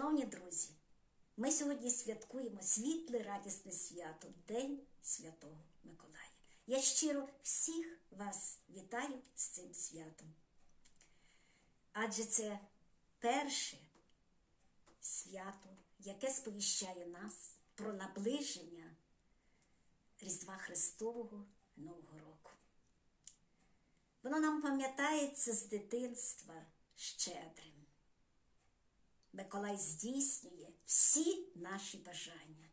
Шановні друзі, ми сьогодні святкуємо світле радісне свято, День Святого Миколая. Я щиро всіх вас вітаю з цим святом. Адже це перше свято, яке сповіщає нас про наближення Різдва Христового Нового року. Воно нам пам'ятається з дитинства щедрим. Миколай здійснює всі наші бажання.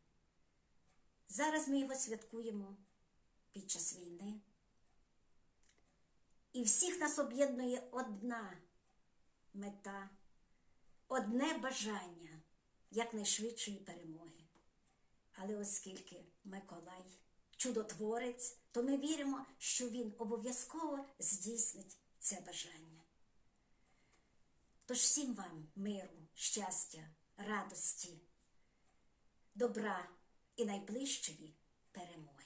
Зараз ми його святкуємо під час війни. І всіх нас об'єднує одна мета, одне бажання якнайшвидшої перемоги. Але оскільки Миколай чудотворець, то ми віримо, що він обов'язково здійснить це бажання. Тож всім вам миру, щастя, радості, добра і найближчої перемоги.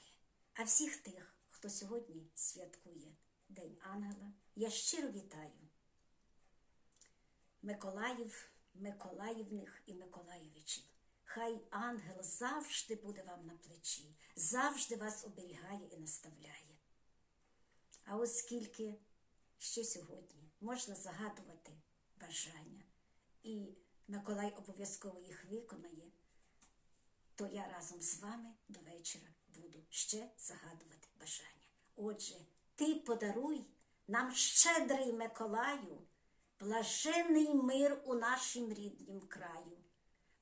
А всіх тих, хто сьогодні святкує День Ангела, я щиро вітаю. Миколаїв, Миколаївних і Миколаєвичів. Хай ангел завжди буде вам на плечі, завжди вас оберігає і наставляє. А оскільки ще сьогодні можна загадувати бажання, і Миколай обов'язково їх виконає, то я разом з вами до вечора буду ще загадувати бажання. Отже, ти подаруй нам щедрий Миколаю, блажений мир у нашім ріднім краю.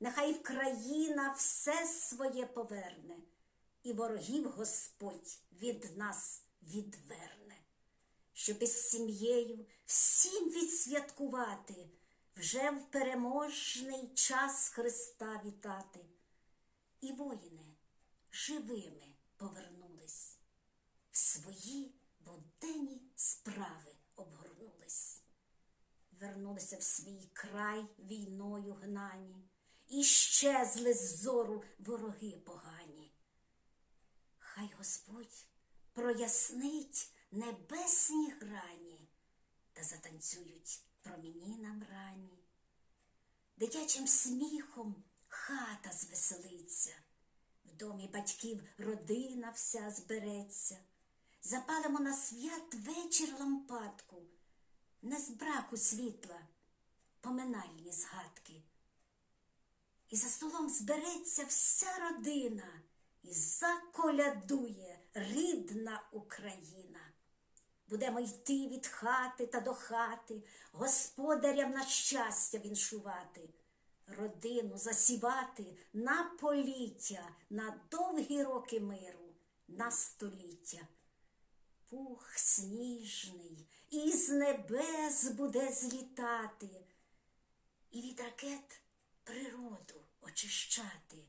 Нехай Вкраїна все своє поверне, і ворогів Господь від нас відверне, щоб із сім'єю всім відсвяткувати, вже в переможний час Христа вітати. І воїни живими повернулись, в свої буденні справи обгорнулись, вернулися в свій край війною гнані, і щезли з зору вороги погані. Хай Господь прояснить небесні грані та затанцюють проміні нам рані. Дитячим сміхом хата звеселиться, в домі батьків родина вся збереться. Запалимо на свят вечір лампадку, не з браку світла, поминальні згадки. І за столом збереться вся родина і заколядує рідна Україна. Будемо йти від хати та до хати, господарям на щастя віншувати, родину засівати на поліття, на довгі роки миру, на століття. Пух сніжний із небес буде злітати, і від ракет природу очищати,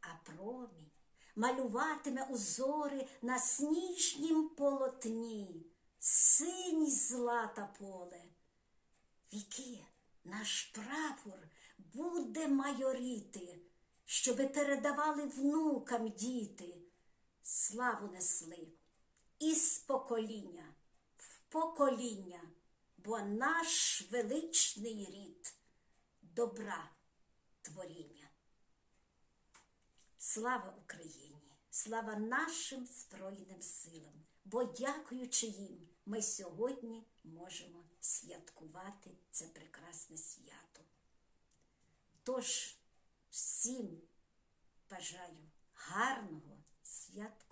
а промінь малюватиме узори на сніжнім полотні, синь злата поле. Віки наш прапор буде майоріти, щоби передавали внукам діти, славу несли із покоління в покоління, бо наш величний рід добра творіння. Слава Україні! Слава нашим Збройним силам! Бо, дякуючи їм, ми сьогодні можемо святкувати це прекрасне свято. Тож всім бажаю гарного свят